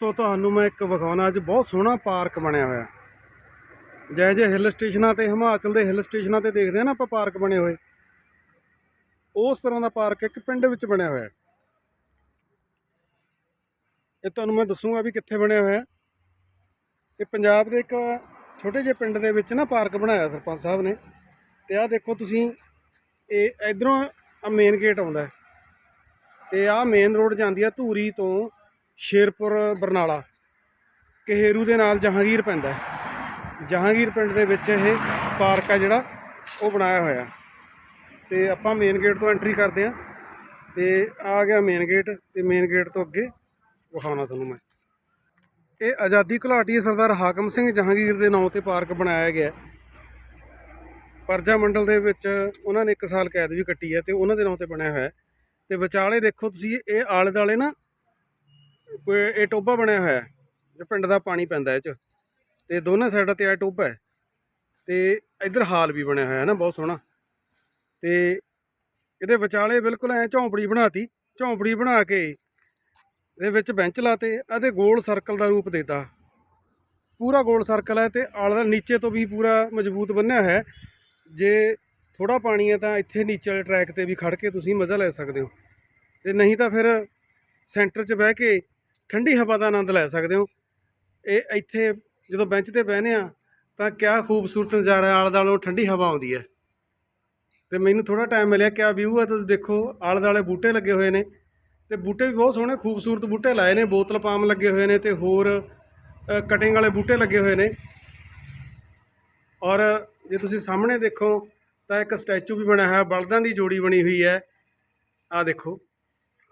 ਤੋਂ ਤੁਹਾਨੂੰ ਮੈਂ ਇੱਕ ਵਿਖਾਉਣਾ, ਅੱਜ ਬਹੁਤ ਸੋਹਣਾ ਪਾਰਕ ਬਣਿਆ ਹੋਇਆ। ਜੈ ਜੈ ਹਿੱਲ ਸਟੇਸ਼ਨਾਂ ਤੇ, ਹਿਮਾਚਲ ਦੇ ਹਿੱਲ ਸਟੇਸ਼ਨਾਂ ਤੇ ਦੇਖਦੇ ਆ ਨਾ ਆਪਾਂ ਪਾਰਕ ਬਣੇ ਹੋਏ। ਉਸ ਤਰ੍ਹਾਂ ਦਾ ਪਾਰਕ ਇੱਕ ਪਿੰਡ ਵਿੱਚ ਬਣਿਆ ਹੋਇਆ। ਇਹ ਤੁਹਾਨੂੰ ਮੈਂ ਦੱਸੂਗਾ ਵੀ ਕਿੱਥੇ ਬਣਿਆ ਹੋਇਆ। ਇਹ ਪੰਜਾਬ ਦੇ ਇੱਕ ਛੋਟੇ ਜਿਹੇ ਪਿੰਡ ਦੇ ਵਿੱਚ ਨਾ ਪਾਰਕ ਬਣਾਇਆ ਸਰਪੰਚ ਸਾਹਿਬ ਨੇ। ਤੇ ਆਹ ਦੇਖੋ ਤੁਸੀਂ, ਇਹ ਇਧਰੋਂ ਆ ਮੇਨ ਗੇਟ ਆਉਂਦਾ ਹੈ। ਤੇ ਆਹ ਮੇਨ ਰੋਡ ਜਾਂਦੀ ਆ ਧੂਰੀ ਤੋਂ ਸ਼ੇਰਪੁਰ, ਬਰਨਾਲਾ। ਕਹੇਰੂ ਦੇ ਨਾਲ ਜਹਾਂਗੀਰ ਪੈਂਦਾ ਹੈ। ਜਹਾਂਗੀਰ ਪਿੰਡ ਦੇ ਵਿੱਚ ਇਹ ਪਾਰਕ ਆ ਜਿਹੜਾ, ਉਹ ਬਣਾਇਆ ਹੋਇਆ। ਤੇ ਆਪਾਂ ਮੇਨ ਗੇਟ ਤੋਂ ਐਂਟਰੀ ਕਰਦੇ ਆ ਤੇ ਆ ਗਿਆ ਮੇਨ ਗੇਟ ਤੇ ਮੇਨ ਗੇਟ ਤੋਂ ਅੱਗੇ ਵਿਖਾਉਣਾ ਤੁਹਾਨੂੰ ਮੈਂ। ਇਹ ਆਜ਼ਾਦੀ ਘੁਲਾਟੀ ਸਰਦਾਰ ਹਾਕਮ ਸਿੰਘ ਜਹਾਂਗੀਰ ਦੇ ਨਾਂ ਤੇ ਪਾਰਕ ਬਣਾਇਆ ਗਿਆ। ਪਰਜਾ ਮੰਡਲ ਦੇ ਵਿੱਚ ਉਹਨਾਂ ਨੇ 1 ਸਾਲ ਕੈਦ ਵੀ ਕੱਟੀ ਹੈ ਤੇ ਉਹਨਾਂ ਦੇ ਨਾਂ ਤੇ ਬਣਿਆ ਹੋਇਆ ਹੈ। ਤੇ ਵਿਚਾਲੇ ਦੇਖੋ ਤੁਸੀਂ, ਇਹ ਆਲੇ ਦਾਲੇ ਨਾ ਇਹ ਟੋਬਾ ਬਣਿਆ ਹੋਇਆ ਹੈ ਜੋ ਪਿੰਡ ਦਾ ਪਾਣੀ ਪੈਂਦਾ ਇਹ ਚ। ਤੇ ਦੋਨਾਂ ਸਾਈਡਾਂ ਤੇ ਇਹ ਟੋਬਾ ਹੈ। ਤੇ ਇੱਧਰ ਹਾਲ ਵੀ ਬਣਿਆ ਹੋਇਆ ਹੈ ਨਾ, ਬਹੁਤ ਸੋਹਣਾ। ਤੇ ਇਹਦੇ ਵਿਚਾਲੇ ਬਿਲਕੁਲ ਐ ਝੌਂਪੜੀ ਬਣਾਤੀ। ਝੌਂਪੜੀ ਬਣਾ ਕੇ ਇਹਦੇ ਵਿੱਚ ਬੈਂਚ ਲਾਤੇ ਅਤੇ ਗੋਲ ਸਰਕਲ ਦਾ ਰੂਪ ਦਿੱਤਾ। ਪੂਰਾ ਗੋਲ ਸਰਕਲ ਹੈ ਤੇ ਆਲੇ ਨੀਚੇ ਤੋਂ ਵੀ ਪੂਰਾ ਮਜ਼ਬੂਤ ਬੰਨਿਆ ਹੈ। ਜੇ ਥੋੜਾ ਪਾਣੀ ਹੈ ਤਾਂ ਇੱਥੇ ਨੀਚੇ ਵਾਲੇ ਟਰੈਕ ਤੇ ਵੀ ਖੜ ਕੇ ਤੁਸੀਂ ਮਜ਼ਾ ਲੈ ਸਕਦੇ ਹੋ। ਤੇ ਨਹੀਂ ਤਾਂ ਫਿਰ ਸੈਂਟਰ 'ਚ ਬਹਿ ਕੇ ਠੰਡੀ ਹਵਾ ਦਾ ਆਨੰਦ ਲੈ ਸਕਦੇ ਹੋ। ਇਹ ਇੱਥੇ ਜਦੋਂ ਬੈਂਚ ਤੇ ਬਹਿਨੇ ਆ ਤਾਂ ਕਿਆ ਖੂਬਸੂਰਤ ਨਜ਼ਾਰਾ ਆਲੇ ਦੁਆਲੇ ਠੰਡੀ ਹਵਾ ਆਉਂਦੀ ਹੈ। ਤੇ ਮੈਨੂੰ ਥੋੜਾ ਟਾਈਮ ਮਿਲਿਆ, ਕਿਆ ਵਿਊ ਹੈ, ਤੁਸੀਂ ਦੇਖੋ ਆਲੇ ਦੁਆਲੇ ਬੂਟੇ ਲੱਗੇ ਹੋਏ ਨੇ। ਤੇ ਬੂਟੇ ਵੀ ਬਹੁਤ ਸੋਹਣੇ, ਖੂਬਸੂਰਤ ਬੂਟੇ ਲਾਏ ਨੇ, ਬੋਤਲ ਪਾਮ ਲੱਗੇ ਹੋਏ ਨੇ ਤੇ ਹੋਰ ਕਟਿੰਗ ਵਾਲੇ ਬੂਟੇ ਲੱਗੇ ਹੋਏ ਨੇ। ਔਰ ਜੇ ਤੁਸੀਂ ਸਾਹਮਣੇ ਦੇਖੋ, ਤਾਂ ਇੱਕ ਸਟੈਚੂ ਵੀ ਬਣਿਆ ਹੋਇਆ, ਬਲਦਾਂ ਦੀ ਜੋੜੀ ਬਣੀ ਹੋਈ ਹੈ। ਆ ਦੇਖੋ।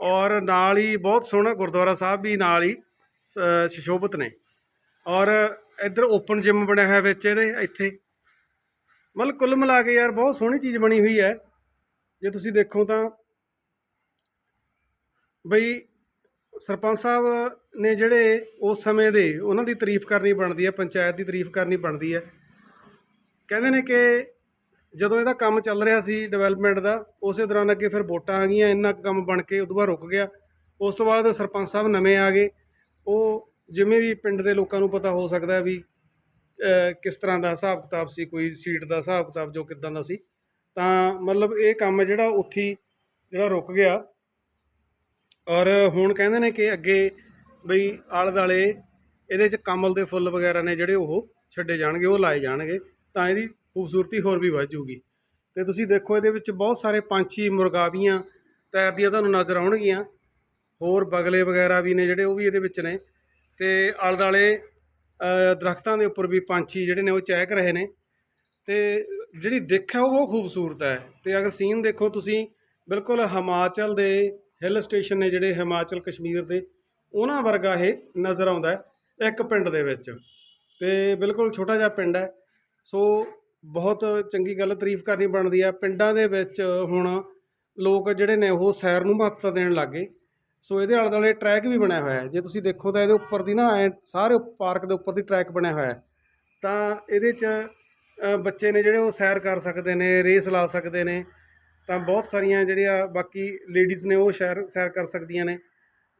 ਔਰ ਨਾਲ ਹੀ ਬਹੁਤ ਸੋਹਣਾ ਗੁਰਦੁਆਰਾ ਸਾਹਿਬ ਵੀ ਨਾਲ ਹੀ ਅ, ਸੁਸ਼ੋਭਿਤ ਨੇ। ਔਰ ਇੱਧਰ ਓਪਨ ਜਿਮ ਬਣਿਆ ਹੋਇਆ ਵਿੱਚ ਇਹਦੇ ਇੱਥੇ। ਮਤਲਬ ਕੁੱਲ ਮਿਲਾ ਕੇ ਯਾਰ ਬਹੁਤ ਸੋਹਣੀ ਚੀਜ਼ ਬਣੀ ਹੋਈ ਹੈ। ਜੇ ਤੁਸੀਂ ਦੇਖੋ ਤਾਂ ਬਈ ਸਰਪੰਚ ਸਾਹਿਬ ਨੇ ਜਿਹੜੇ ਉਸ ਸਮੇਂ ਦੇ ਉਹਨਾਂ ਦੀ ਤਾਰੀਫ ਕਰਨੀ ਬਣਦੀ ਹੈ ਪੰਚਾਇਤ ਦੀ ਤਾਰੀਫ ਕਰਨੀ ਬਣਦੀ ਹੈ। ਕਹਿੰਦੇ ਨੇ ਕਿ ਜਦੋਂ ਇਹਦਾ ਕੰਮ ਚੱਲ ਰਿਹਾ ਸੀ ਡਿਵੈਲਪਮੈਂਟ ਦਾ, ਉਸੇ ਦੌਰਾਨ ਅੱਗੇ ਫਿਰ ਵੋਟਾਂ ਆ ਗਈਆਂ, ਇੰਨਾ ਕੁ ਕੰਮ ਬਣ ਕੇ ਉਦੋਂ ਬਾਅਦ ਰੁਕ ਗਿਆ। ਉਸ ਤੋਂ ਬਾਅਦ ਸਰਪੰਚ ਸਾਹਿਬ ਨਵੇਂ ਆ ਗਏ। ਉਹ ਜਿਵੇਂ ਵੀ ਪਿੰਡ ਦੇ ਲੋਕਾਂ ਨੂੰ ਪਤਾ ਹੋ ਸਕਦਾ ਵੀ ਕਿਸ ਤਰ੍ਹਾਂ ਦਾ ਹਿਸਾਬ ਕਿਤਾਬ ਸੀ, ਕੋਈ ਸੀਟ ਦਾ ਹਿਸਾਬ ਕਿਤਾਬ ਜੋ ਕਿਦਾਂ ਦਾ ਸੀ। ਤਾਂ ਮਤਲਬ ਇਹ ਕੰਮ ਜਿਹੜਾ ਉੱਥੇ ਜਿਹੜਾ ਰੁਕ ਗਿਆ। ਔਰ ਹੁਣ ਕਹਿੰਦੇ ਨੇ ਕਿ ਅੱਗੇ ਬਈ ਆਲੇ ਦੁਆਲੇ ਇਹਦੇ 'ਚ ਕਮਲ ਦੇ ਫੁੱਲ ਵਗੈਰਾ ਨੇ ਜਿਹੜੇ ਉਹ ਛੱਡੇ ਜਾਣਗੇ, ਉਹ ਲਾਏ ਜਾਣਗੇ। ਤਾਂ ਇਹਦੀ ਖੂਬਸੂਰਤੀ ਹੋਰ ਵੀ ਵੱਧ ਜੂਗੀ ਤੇ ਤੁਸੀਂ ਦੇਖੋ ਇਹਦੇ ਵਿੱਚ ਬਹੁਤ ਸਾਰੇ ਪੰਛੀ ਮੁਰਗਾਵੀਆਂ ਤੈਰਦੀਆਂ ਤੁਹਾਨੂੰ ਨਜ਼ਰ ਆਉਣਗੀਆਂ। ਹੋਰ ਬਗਲੇ ਵਗੈਰਾ ਵੀ ਨੇ ਜਿਹੜੇ ਉਹ ਵੀ ਇਹਦੇ ਵਿੱਚ ਨੇ। ਤੇ ਆਲੇ ਦੁਆਲੇ ਅ, ਦਰਖਤਾਂ ਦੇ ਉੱਪਰ ਵੀ ਪੰਛੀ ਜਿਹੜੇ ਨੇ ਉਹ ਚਹਿਕ ਰਹੇ ਨੇ। ਤੇ ਜਿਹੜੀ ਦਿੱਖ ਹੈ ਉਹ ਬਹੁਤ ਖੂਬਸੂਰਤ ਹੈ। ਤੇ ਅਗਰ ਸੀਨ ਦੇਖੋ ਤੁਸੀਂ ਬਿਲਕੁਲ ਹਿਮਾਚਲ ਦੇ ਹਿੱਲ ਸਟੇਸ਼ਨ ਨੇ ਜਿਹੜੇ ਹਿਮਾਚਲ ਕਸ਼ਮੀਰ ਦੇ ਉਹਨਾਂ ਵਰਗਾ ਇਹ ਨਜ਼ਰ ਆਉਂਦਾ ਹੈ ਇੱਕ ਪਿੰਡ ਦੇ ਵਿੱਚ। ਤੇ ਬਿਲਕੁਲ ਛੋਟਾ ਜਿਹਾ ਪਿੰਡ ਹੈ। ਸੋ ਬਹੁਤ ਚੰਗੀ ਗੱਲ ਤਾਰੀਫ ਕਰਨੀ ਬਣਦੀ ਆ। ਪਿੰਡਾਂ ਦੇ ਵਿੱਚ ਹੁਣ ਲੋਕ ਜਿਹੜੇ ਨੇ ਉਹ ਸੈਰ ਨੂੰ ਮਹੱਤਤਾ ਦੇਣ ਲੱਗੇ ਸੋ ਇਹਦੇ ਆਲੇ ਦੁਆਲੇ ਟਰੈਕ ਵੀ ਬਣਿਆ ਹੋਇਆ ਹੈ। ਜੇ ਤੁਸੀਂ ਦੇਖੋ ਤਾਂ ਇਹਦੇ ਉੱਪਰ ਦੀ ਨਾ ਐਂ ਸਾਰੇ ਪਾਰਕ ਦੇ ਉੱਪਰ ਦੀ ਟਰੈਕ ਬਣਿਆ ਹੋਇਆ ਹੈ। ਤਾਂ ਇਹਦੇ 'ਚ ਬੱਚੇ ਨੇ ਜਿਹੜੇ ਉਹ ਸੈਰ ਕਰ ਸਕਦੇ ਨੇ, ਰੇਸ ਲਾ ਸਕਦੇ ਨੇ। ਤਾਂ ਬਹੁਤ ਸਾਰੀਆਂ ਜਿਹੜੀਆਂ ਬਾਕੀ ਲੇਡੀਜ਼ ਨੇ ਉਹ ਸੈਰ ਸੈਰ ਕਰ ਸਕਦੀਆਂ ਨੇ।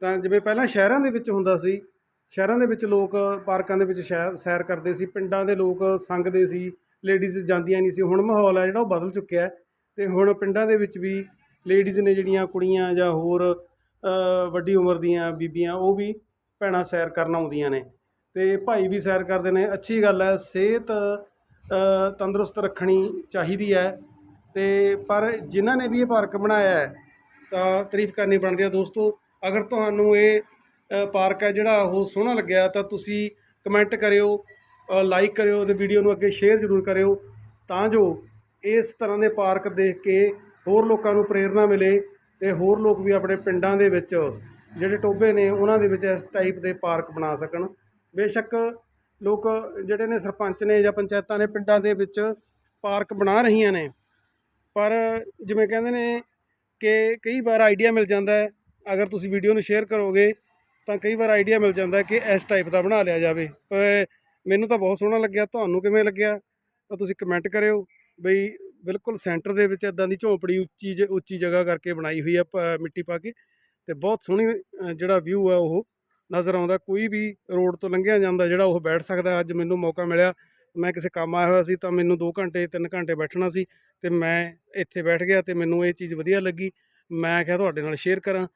ਤਾਂ ਜਿਵੇਂ ਪਹਿਲਾਂ ਸ਼ਹਿਰਾਂ ਦੇ ਵਿੱਚ ਹੁੰਦਾ ਸੀ, ਸ਼ਹਿਰਾਂ ਦੇ ਵਿੱਚ ਲੋਕ ਪਾਰਕਾਂ ਦੇ ਵਿੱਚ ਸ਼ੈਰ ਸੈਰ ਕਰਦੇ ਸੀ। ਪਿੰਡਾਂ ਦੇ ਲੋਕ ਸੰਗਦੇ ਸੀ। ਲੇਡੀਜ਼ ਜਾਂਦੀਆਂ ਨਹੀਂ ਸੀ। ਹੁਣ ਮਾਹੌਲ ਹੈ ਜਿਹੜਾ, ਉਹ ਬਦਲ ਚੁੱਕਿਆ ਹੈ। ਤੇ ਹੁਣ ਪਿੰਡਾਂ ਦੇ ਵਿੱਚ ਵੀ ਲੇਡੀਜ਼ ਨੇ ਜਿਹੜੀਆਂ ਕੁੜੀਆਂ ਜਾਂ ਹੋਰ ਵੱਡੀ ਉਮਰ ਦੀਆਂ ਬੀਬੀਆਂ, ਉਹ ਵੀ ਭੈਣਾਂ ਸੈਰ ਕਰਨ ਆਉਂਦੀਆਂ ਨੇ। ਤੇ ਭਾਈ ਵੀ ਸੈਰ ਕਰਦੇ ਨੇ। ਅੱਛੀ ਗੱਲ ਹੈ, ਸਿਹਤ ਤੰਦਰੁਸਤ ਰੱਖਣੀ ਚਾਹੀਦੀ ਹੈ। ਤੇ ਪਰ ਜਿਨ੍ਹਾਂ ਨੇ ਵੀ ਇਹ ਪਾਰਕ ਬਣਾਇਆ ਹੈ, ਤਾਂ ਤਾਰੀਫ ਕਰਨੀ ਬਣਦੀ ਹੈ। ਦੋਸਤੋ, ਅਗਰ ਤੁਹਾਨੂੰ ਇਹ ਪਾਰਕ ਹੈ ਜਿਹੜਾ ਉਹ ਸੋਹਣਾ ਲੱਗਿਆ, ਤਾਂ ਤੁਸੀਂ ਕਮੈਂਟ ਕਰਿਓ। ਲਾਈਕ ਕਰਿਓ ਤੇ ਵੀਡੀਓ ਨੂੰ ਅੱਗੇ ਸ਼ੇਅਰ ਜ਼ਰੂਰ ਕਰਿਓ ਤਾਂ ਜੋ ਇਸ ਤਰ੍ਹਾਂ ਦੇ ਪਾਰਕ ਦੇਖ ਕੇ ਹੋਰ ਲੋਕਾਂ ਨੂੰ ਪ੍ਰੇਰਣਾ ਮਿਲੇ ਤੇ ਹੋਰ ਲੋਕ ਵੀ ਆਪਣੇ ਪਿੰਡਾਂ ਦੇ ਵਿੱਚ ਜਿਹੜੇ ਟੋਬੇ ਨੇ ਉਹਨਾਂ ਦੇ ਵਿੱਚ ਇਸ ਟਾਈਪ ਦੇ ਪਾਰਕ ਬਣਾ ਸਕਣ। ਬੇਸ਼ੱਕ ਲੋਕ ਜਿਹੜੇ ਨੇ ਸਰਪੰਚ ਨੇ ਜਾਂ ਪੰਚਾਇਤਾਂ ਨੇ ਪਿੰਡਾਂ ਦੇ ਵਿੱਚ ਪਾਰਕ ਬਣਾ ਰਹੀਆਂ ਨੇ, ਪਰ ਜਿਵੇਂ ਕਹਿੰਦੇ ਨੇ ਕਿ ਕਈ ਵਾਰ ਆਈਡੀਆ ਮਿਲ ਜਾਂਦਾ ਹੈ, ਅਗਰ ਤੁਸੀਂ ਵੀਡੀਓ ਨੂੰ ਸ਼ੇਅਰ ਕਰੋਗੇ ਤਾਂ ਕਈ ਵਾਰ ਆਈਡੀਆ ਮਿਲ ਜਾਂਦਾ ਕਿ ਇਸ ਟਾਈਪ ਦਾ ਬਣਾ ਲਿਆ ਜਾਵੇ। ਮੈਨੂੰ ਤਾਂ ਬਹੁਤ ਸੋਹਣਾ ਲੱਗਿਆ, ਤੁਹਾਨੂੰ ਕਿਵੇਂ ਲੱਗਿਆ? ਤਾਂ ਤੁਸੀਂ ਕਮੈਂਟ ਕਰਿਓ ਬਈ ਬਿਲਕੁਲ ਸੈਂਟਰ ਦੇ ਵਿੱਚ ਇਦਾਂ ਦੀ ਝੌਂਪੜੀ ਉੱਚੀ ਜ- ਉੱਚੀ ਜਗ੍ਹਾ ਕਰਕੇ ਬਣਾਈ ਹੋਈ ਆ ਪ- ਮਿੱਟੀ ਪਾ ਕੇ ਤੇ ਬਹੁਤ ਸੋਹਣੀ ਜਿਹੜਾ ਵਿਊ ਆ ਉਹ ਨਜ਼ਰ ਆਉਂਦਾ। ਕੋਈ ਵੀ ਰੋਡ ਤੋਂ ਲੰਘਿਆ ਜਾਂਦਾ ਜਿਹੜਾ ਉਹ ਬੈਠ ਸਕਦਾ। ਅੱਜ ਮੈਨੂੰ ਮੌਕਾ ਮਿਲਿਆ, ਮੈਂ ਕਿਸੇ ਕੰਮ ਆਇਆ ਹੋਇਆ ਸੀ ਤਾਂ ਮੈਨੂੰ 2 ਘੰਟੇ 3 ਘੰਟੇ ਬੈਠਣਾ ਸੀ ਤੇ ਮੈਂ ਇੱਥੇ ਬੈਠ ਗਿਆ ਤੇ ਮੈਨੂੰ ਇਹ ਚੀਜ਼ ਵਧੀਆ ਲੱਗੀ। ਮੈਂ ਕਿਹਾ ਤੁਹਾਡੇ ਨਾਲ ਸ਼ੇਅਰ ਕਰਾਂ।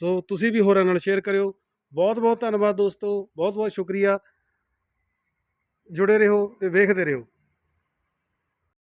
ਸੋ ਤੁਸੀਂ ਵੀ ਹੋਰਾਂ ਨਾਲ ਸ਼ੇਅਰ ਕਰਿਓ। ਬਹੁਤ ਬਹੁਤ ਧੰਨਵਾਦ ਦੋਸਤੋ। ਬਹੁਤ ਬਹੁਤ ਸ਼ੁਕਰੀਆ। ਜੁੜੇ ਰਹੋ ਤੇ ਵੇਖਦੇ ਰਹੋ।